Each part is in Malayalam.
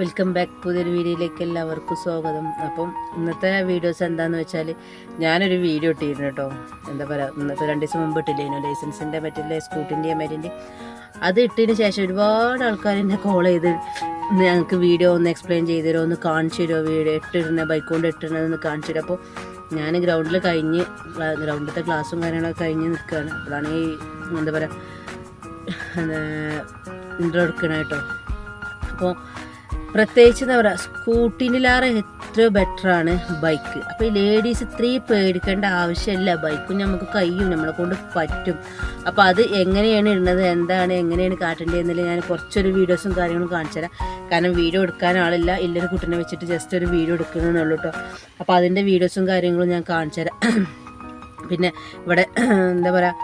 വെൽക്കം ബാക്ക് പുതിയൊരു വീഡിയോയിലേക്ക് എല്ലാവർക്കും സ്വാഗതം. അപ്പം ഇന്നത്തെ വീഡിയോസ് എന്താണെന്ന് വെച്ചാൽ ഞാനൊരു വീഡിയോ ഇട്ടിരുന്നു കേട്ടോ. എന്താ പറയുക ഇന്നത്തെ രണ്ട് ദിവസം മുമ്പ് ഇട്ടില്ലേനു ലൈസൻസിന്റെ മറ്റില്ല സ്കൂട്ടിന്റെയും മറ്റിന്റെ അത് ഇട്ടതിന് ശേഷം ഒരുപാട് ആൾക്കാർ എന്നെ കോൾ ചെയ്ത് ഞങ്ങൾക്ക് വീഡിയോ ഒന്ന് എക്സ്പ്ലെയിൻ ചെയ്ത് തരുമോ ഒന്ന് കാണിച്ചു തരുമോ വീഡിയോ ഇട്ടിരുന്ന ബൈക്ക് കൊണ്ട് ഇട്ടിരുന്നതെന്ന് കാണിച്ചു തരും അപ്പോൾ ഞാൻ ഗ്രൗണ്ടിൽ കഴിഞ്ഞ് ഗ്രൗണ്ടിലത്തെ ക്ലാസ്സും കാര്യങ്ങളൊക്കെ കഴിഞ്ഞ് നിൽക്കുകയാണ് അപ്പോഴാണ് ഈ എന്താ പറയുക ഇൻട്രോ എടുക്കണേ കേട്ടോ. അപ്പോൾ പ്രത്യേകിച്ച് എന്താ പറയുക സ്കൂട്ടിനിലാറെ എത്രയോ ബെറ്ററാണ് ബൈക്ക് അപ്പോൾ ഈ ലേഡീസ് ഇത്രയും പേടിക്കേണ്ട ആവശ്യമില്ല. ബൈക്കും നമുക്ക് കഴിയും നമ്മളെ കൊണ്ട് പറ്റും. അപ്പോൾ അത് എങ്ങനെയാണ് ഇടുന്നത് എന്താണ് എങ്ങനെയാണ് കാട്ടേണ്ടത് എന്നില്ല ഞാൻ കുറച്ചൊരു വീഡിയോസും കാര്യങ്ങളും കാണിച്ചു തരാം. കാരണം വീഡിയോ എടുക്കാൻ ആളില്ല ഇല്ലൊരു കുട്ടീനെ വെച്ചിട്ട് ജസ്റ്റ് ഒരു വീഡിയോ എടുക്കണമെന്നുള്ളൂ കേട്ടോ അപ്പോൾ അതിന്റെ വീഡിയോസും കാര്യങ്ങളും ഞാൻ കാണിച്ചു തരാം. പിന്നെ ഇവിടെ എന്താ പറയുക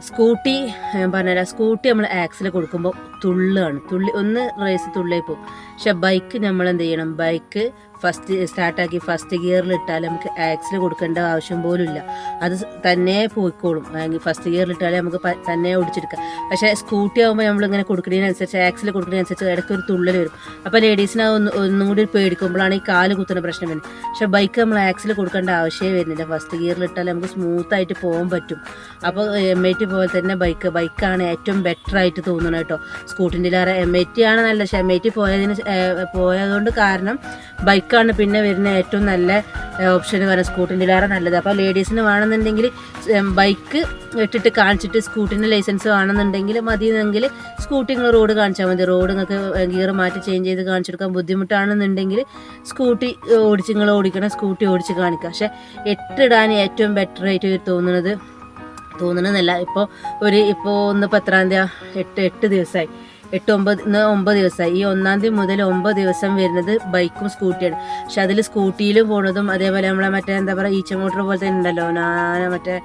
സ്കൂട്ടി ഞാൻ പറഞ്ഞുതരാം സ്കൂട്ടി നമ്മൾ ആക്സിൽ കൊടുക്കുമ്പോൾ തുള്ളാണ്. തുള്ളി ഒന്ന് റേസ് തുള്ളിപ്പോ പോകും പക്ഷെ ബൈക്ക് നമ്മൾ എന്ത് ചെയ്യണം ബൈക്ക് ഫസ്റ്റ് സ്റ്റാർട്ടാക്കി ഫസ്റ്റ് ഗിയറിൽ ഇട്ടാൽ നമുക്ക് ആക്സിൽ കൊടുക്കേണ്ട ആവശ്യം പോലും ഇല്ല അത് തന്നെ പോയിക്കോളും. ഫസ്റ്റ് ഗിയറിൽ ഇട്ടാലേ നമുക്ക് തന്നെ ഓടിച്ചെടുക്കാം. പക്ഷേ സ്കൂട്ടി ആകുമ്പോൾ നമ്മളിങ്ങനെ കൊടുക്കുന്നതിനനുസരിച്ച് ആക്സിൽ കൊടുക്കുന്നതിനനുസരിച്ച് ഇടയ്ക്ക് ഒരു തുള്ളൽ വരും അപ്പോൾ ലേഡീസിന് ഒന്ന് ഒന്നും കൂടി പേടിക്കുമ്പോഴാണ് ഈ കാൽ കുത്തുന്ന പ്രശ്നം വരുന്നത്. പക്ഷേ ബൈക്ക് നമ്മൾ ആക്സിൽ കൊടുക്കേണ്ട ആവശ്യമേ വരുന്നില്ല. ഫസ്റ്റ് ഗിയറിൽ ഇട്ടാൽ നമുക്ക് സ്മൂത്ത് ആയിട്ട് പോകാൻ പറ്റും. അപ്പോൾ എം ഐ ടി പോലെ തന്നെ ബൈക്ക് ബൈക്കാണ് ഏറ്റവും ബെറ്റർ ആയിട്ട് തോന്നുന്നത് കേട്ടോ. സ്കൂട്ടിന്റെ എം ഐ ടി ആണ് നല്ല പക്ഷേ എം ഐ ടി പോയതിന് പോയതുകൊണ്ട് കാരണം ബൈക്കാണ് പിന്നെ വരുന്ന ഏറ്റവും നല്ല ഓപ്ഷൻ എന്ന് പറയുന്നത് സ്കൂട്ടിന്റെ നല്ലത്. അപ്പോൾ ലേഡീസിന് വേണമെന്നുണ്ടെങ്കിൽ ബൈക്ക് ഇട്ടിട്ട് കാണിച്ചിട്ട് സ്കൂട്ടിന്റെ ലൈസൻസ് വേണമെന്നുണ്ടെങ്കിൽ മതിയെങ്കിൽ സ്കൂട്ടി നിങ്ങൾ റോഡ് കാണിച്ചാൽ മതി. റോഡ് നിങ്ങൾക്ക് ഗിയർ മാറ്റി ചേഞ്ച് ചെയ്ത് കാണിച്ചെടുക്കാൻ ബുദ്ധിമുട്ടാണെന്നുണ്ടെങ്കിൽ സ്കൂട്ടി ഓടിച്ച് നിങ്ങൾ ഓടിക്കണം. സ്കൂട്ടി ഓടിച്ച് കാണിക്കുക. പക്ഷേ എട്ടിടാൻ ഏറ്റവും ബെറ്റർ ആയിട്ട് തോന്നുന്നത് തോന്നണമെന്നല്ല ഇപ്പോൾ ഒരു ഇപ്പോൾ ഒന്ന് എത്രാം തീയതി എട്ട് എട്ട് ദിവസമായി. എട്ട് ഒമ്പത് ഇന്ന് ഒമ്പത് ദിവസമായി ഈ ഒന്നാം തീയതി മുതൽ ഒമ്പത് ദിവസം വരുന്നത് ബൈക്കും സ്കൂട്ടിയാണ്. പക്ഷെ അതിൽ സ്കൂട്ടിയിലും പോണതും അതേപോലെ നമ്മളെ മറ്റേ എന്താ പറയുക ഈച്ച മോട്ടർ തന്നെ ഉണ്ടല്ലോ. ഞാൻ മറ്റേ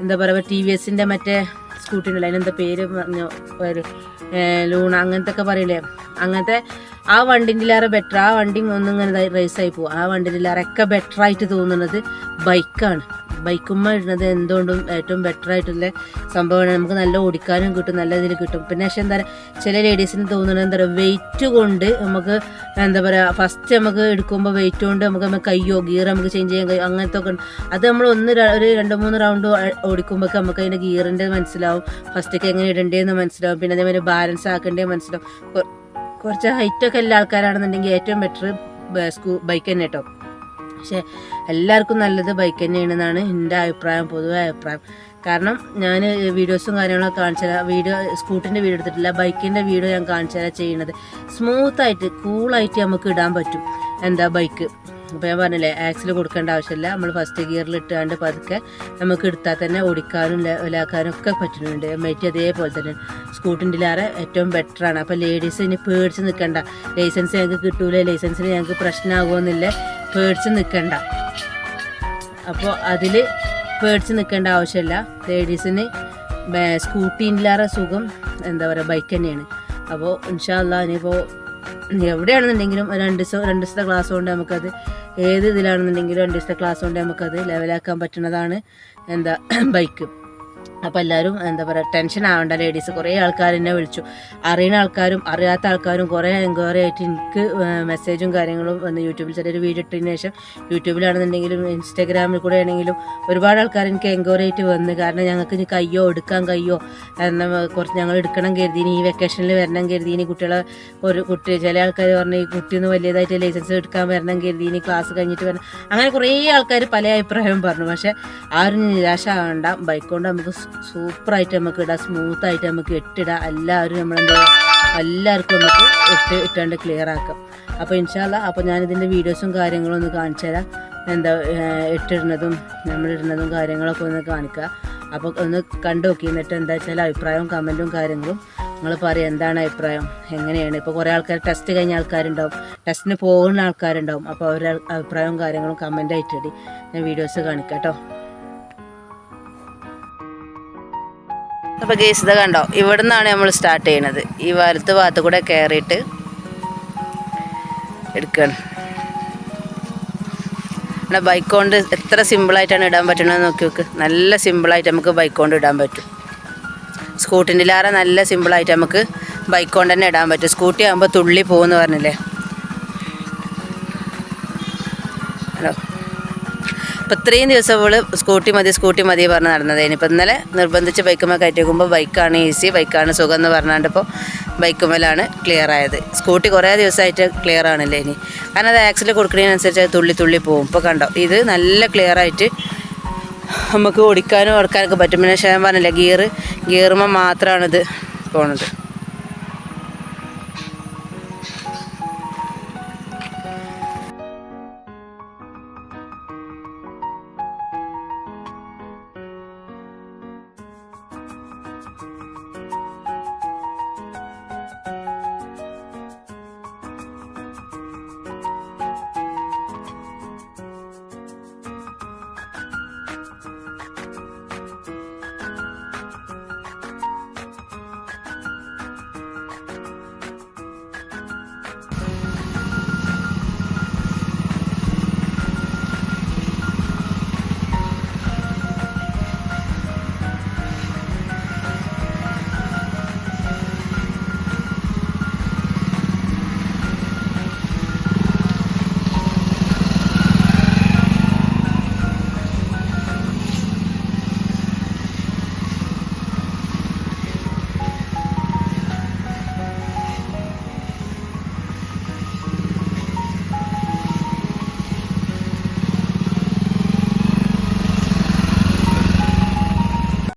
എന്താ പറയുക ടി വി എസിന്റെ മറ്റേ സ്കൂട്ടി ഉണ്ടല്ലോ അതിനെന്താ പേര് പറഞ്ഞു ഒരു ലൂണ അങ്ങനത്തെ ഒക്കെ പറയില്ലേ? അങ്ങനത്തെ ആ വണ്ടിന്റെലേറെ ബെറ്റർ ആ. വണ്ടി ഒന്നും ഇങ്ങനെ ആയി പോകും ആ വണ്ടിന്റെലേറെയൊക്കെ ബെറ്റർ ആയിട്ട് തോന്നുന്നത് ബൈക്കാണ്. ബൈക്കുമ്മ ഇടുന്നത് എന്തുകൊണ്ടും ഏറ്റവും ബെറ്റർ ആയിട്ടുള്ള സംഭവമാണ്. നമുക്ക് നല്ല ഓടിക്കാനും കിട്ടും നല്ല ഇതിൽ കിട്ടും. പിന്നെ പക്ഷേ എന്താ പറയുക ചില ലേഡീസിന് തോന്നുന്നത് എന്താ പറയുക വെയിറ്റ് കൊണ്ട് നമുക്ക് എന്താ പറയുക ഫസ്റ്റ് നമുക്ക് എടുക്കുമ്പോൾ വെയിറ്റ് കൊണ്ട് നമുക്ക് നമുക്ക് കയ്യോ ഗിയർ നമുക്ക് ചേഞ്ച് ചെയ്യാൻ കഴിയും അങ്ങനത്തെ ഒക്കെ അത് നമ്മൾ ഒന്ന് ഒരു രണ്ട് മൂന്ന് റൗണ്ട് ഓടിക്കുമ്പോൾ നമുക്ക് അതിന്റെ ഗിയറിന്റെ മനസ്സിലാവും. ഫസ്റ്റൊക്കെ എങ്ങനെ ഇടേണ്ടതെന്ന് മനസ്സിലാവും. പിന്നെ അതേപോലെ ബാലൻസ് ആക്കേണ്ടത് മനസ്സിലാവും. കുറച്ച് ഹൈറ്റൊക്കെ എല്ലാ ആൾക്കാരാണെന്നുണ്ടെങ്കിൽ ഏറ്റവും ബെറ്റർ സ്കൂ ബൈക്ക് തന്നെ കേട്ടോ പക്ഷേ എല്ലാവർക്കും നല്ലത് ബൈക്ക് തന്നെയാണെന്നാണ് എന്റെ അഭിപ്രായം പൊതുവെ അഭിപ്രായം. കാരണം ഞാൻ വീഡിയോസും കാര്യങ്ങളൊക്കെ കാണിച്ചു തരാം. വീഡിയോ സ്കൂട്ടിന്റെ വീഡിയോ എടുത്തിട്ടില്ല. ബൈക്കിന്റെ വീഡിയോ ഞാൻ കാണിച്ചു തരാം ചെയ്യുന്നത് സ്മൂത്തായിട്ട് കൂളായിട്ട് നമുക്ക് ഇടാൻ പറ്റും. എന്താ ബൈക്ക് അപ്പോൾ ഞാൻ പറഞ്ഞില്ലേ ആക്സിൽ കൊടുക്കേണ്ട ആവശ്യമില്ല. നമ്മൾ ഫസ്റ്റ് ഗിയറിൽ ഇട്ടാണ്ട് പതുക്കെ നമുക്ക് എടുത്താൽ തന്നെ ഓടിക്കാനും ഇലാക്കാനും ഒക്കെ പറ്റുന്നുണ്ട്. മൈറ്റ് അതേപോലെ തന്നെ. സ്കൂട്ടിന്റെ ലാറ് ഏറ്റവും ബെറ്ററാണ് അപ്പോൾ ലേഡീസ് ഇനി പേടിച്ച് നിൽക്കണ്ട ലൈസൻസ് ഞങ്ങൾക്ക് കിട്ടൂല? ലൈസൻസിന് ഞങ്ങൾക്ക് പ്രശ്നമാകുമെന്നില്ല പേടിച്ച് നിൽക്കണ്ട അപ്പോൾ അതിൽ പേടിച്ച് നിൽക്കേണ്ട ആവശ്യമില്ല ലേഡീസിന് സ്കൂട്ടീന്റെലേറെ സുഖം എന്താ പറയുക ബൈക്ക് തന്നെയാണ്. അപ്പോൾ ഇൻഷാല്ല ഇനിയിപ്പോൾ എവിടെയാണെന്നുണ്ടെങ്കിലും രണ്ട് ദിവസം രണ്ട് ദിവസത്തെ ക്ലാസ് കൊണ്ട് നമുക്കത് ഏത് ഇതിലാണെന്നുണ്ടെങ്കിലും രണ്ട് ദിവസത്തെ ക്ലാസ് കൊണ്ട് നമുക്കത് ലെവലാക്കാൻ പറ്റുന്നതാണ് എന്താ ബൈക്ക് അപ്പോൾ എല്ലാവരും എന്താ പറയുക ടെൻഷൻ ആവേണ്ട ലേഡീസ് കുറേ ആൾക്കാർ എന്നെ വിളിച്ചു. അറിയുന്ന ആൾക്കാരും അറിയാത്ത ആൾക്കാരും കുറേ എൻക്വയറി ആയിട്ട് എനിക്ക് മെസ്സേജും കാര്യങ്ങളും വന്ന് യൂട്യൂബിൽ ചെറിയൊരു വീഡിയോ ഇട്ടതിന് ശേഷം യൂട്യൂബിലാണെന്നുണ്ടെങ്കിലും ഇൻസ്റ്റാഗ്രാമിൽ കൂടെ ആണെങ്കിലും ഒരുപാട് ആൾക്കാർ എനിക്ക് എൻക്വയറി ആയിട്ട് വന്ന്. കാരണം ഞങ്ങൾക്ക് ഇനി കയ്യോ എടുക്കാൻ കയ്യോ എന്താ കുറച്ച് ഞങ്ങൾ എടുക്കണം കരുതി ഈ വെക്കേഷനിൽ വരണം കരുതി ഇനി കുട്ടികളെ ഒരു കുട്ടി ചില ആൾക്കാർ പറഞ്ഞു ഈ കുട്ടിയൊന്ന് വലിയതായിട്ട് ലൈസൻസ് എടുക്കാൻ വരണം കരുതി ഇനി ക്ലാസ് കഴിഞ്ഞിട്ട് വരണം. അങ്ങനെ കുറേ ആൾക്കാർ പല അഭിപ്രായവും പറഞ്ഞു. പക്ഷേ ആ ഒരു നിരാശ ആവണ്ട. ബൈക്ക് കൊണ്ട് നമുക്ക് സൂപ്പറായിട്ട് നമുക്ക് ഇടാം സ്മൂത്തായിട്ട് നമുക്ക് ഇട്ടിടാം. എല്ലാവരും നമ്മളെന്താ എല്ലാവർക്കും നമുക്ക് ഇട്ട് ഇട്ടാണ്ട് ക്ലിയർ ആക്കാം. അപ്പോൾ ഇൻഷാല്ല അപ്പോൾ ഞാനിതിന്റെ വീഡിയോസും കാര്യങ്ങളും ഒന്ന് കാണിച്ചു തരാം. എന്താ ഇട്ടിടുന്നതും നമ്മളിടുന്നതും കാര്യങ്ങളൊക്കെ ഒന്ന് കാണിക്കുക അപ്പോൾ ഒന്ന് കണ്ടു നോക്കി എന്നിട്ട് എന്താ വെച്ചാൽ അഭിപ്രായവും കമന്റും കാര്യങ്ങളും നിങ്ങൾ പറയും എന്താണ് അഭിപ്രായം? എങ്ങനെയാണ്? ഇപ്പോൾ കുറേ ആൾക്കാർ ടെസ്റ്റ് കഴിഞ്ഞ ആൾക്കാരുണ്ടാവും. ടെസ്റ്റിന് പോകുന്ന ആൾക്കാരുണ്ടാവും. അപ്പോൾ അവരുടെ അഭിപ്രായവും കാര്യങ്ങളും കമന്റ് ആയിട്ടിടി ഞാൻ വീഡിയോസ് കാണിക്കാം കേട്ടോ അപ്പോൾ ഗേസ് ഇത് കണ്ടോ? ഇവിടെ നിന്നാണ് നമ്മൾ സ്റ്റാർട്ട് ചെയ്യണത്. ഈ വലത്ത് ഭാഗത്ത് കൂടെ കയറിയിട്ട് എടുക്കണം. നമ്മുടെ ബൈക്ക് കൊണ്ട് എത്ര സിമ്പിളായിട്ടാണ് ഇടാൻ പറ്റണത് നോക്കി നോക്ക്. നല്ല സിമ്പിളായിട്ട് നമുക്ക് ബൈക്ക് കൊണ്ട് ഇടാൻ പറ്റും. സ്കൂട്ടിന്റെ ലാറ നല്ല സിമ്പിളായിട്ട് നമുക്ക് ബൈക്ക് കൊണ്ട് തന്നെ ഇടാൻ പറ്റും. സ്കൂട്ടി ആകുമ്പോൾ തുള്ളി പോകുമെന്ന് പറഞ്ഞില്ലേ? അപ്പം ഇത്രയും ദിവസം അവൾ സ്കൂട്ടി മതി സ്കൂട്ടി മതി പറഞ്ഞ് നടന്നത് ഇനിയിപ്പോൾ ഇന്നലെ നിർബന്ധിച്ച് ബൈക്കുമ്മ കയറ്റി വെക്കുമ്പോൾ ബൈക്കാണ് ഈസി ബൈക്കാണ് സുഖം എന്ന് പറഞ്ഞാണ്ടിപ്പോൾ ബൈക്കുമ്മലാണ് ക്ലിയർ ആയത്. സ്കൂട്ടി കുറേ ദിവസമായിട്ട് ക്ലിയർ ആണല്ലേ ഇനി. കാരണം അത് ആക്സിൽ കൊടുക്കുന്നതിനനുസരിച്ച് തുള്ളി തുള്ളി പോവും. ഇപ്പോൾ കണ്ടോ ഇത് നല്ല ക്ലിയർ ആയിട്ട് നമുക്ക് ഓടിക്കാനും ഓടിക്കാനൊക്കെ പറ്റും. പിന്നെ ക്ഷേമം പറഞ്ഞില്ല ഗിയർ ഗിയറുമ്പോൾ മാത്രമാണിത് പോണത്.